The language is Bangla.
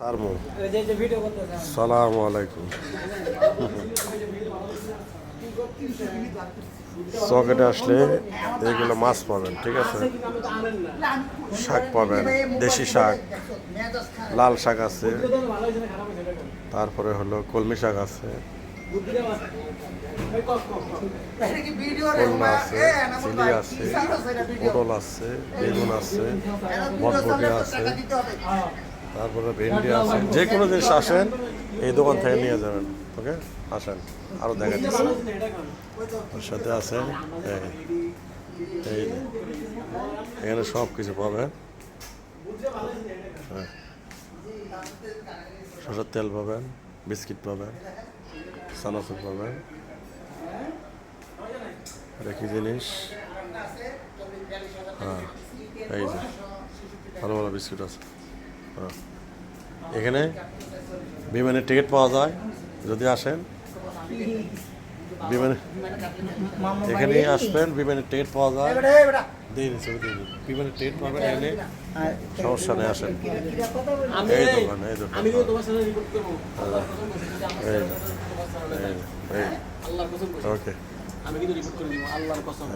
সারমু সালামু আলাইকুম। চকেটে আসলে এইগুলো মাছ পাবেন ঠিক আছে? শাক পাবেন দেশি শাক লাল শাক আছে? তারপরে হলো কলমি শাক আছে। কলমা আছে চিলি আছে পটল আছে বেগুন আছে বটবটি আছে। তারপরে ভেন্ডি আছে যে কোনো জিনিস আসেন, এই দোকান থেকে নিয়ে যাবেন। ওকে? আসেন। আরও দেখা যাচ্ছে? ওর সাথে আসেন এই এখানে সব কিছু পাবেন। হ্যাঁ। সরষের তেল পাবেন, বিস্কিট পাবেন সানাসুর পাবেন। কি জিনিস? হ্যাঁ এই যে। ভালো ভালো বিস্কিট আছে। এখানে বিমানের টিকিট পাওয়া যায় যদি আসেন। বিমানে এখানে আসবেন বিমানের টিকিট পাওয়া যায়। দিন ছবি দিন। বিমানের টিকিট পাবেন এখানে সমস্যা নেই আসেন। আমি এই দোকান, দোকান। ওকে আমি কিন্তু রিপোর্ট করে দিব আল্লাহর কসম।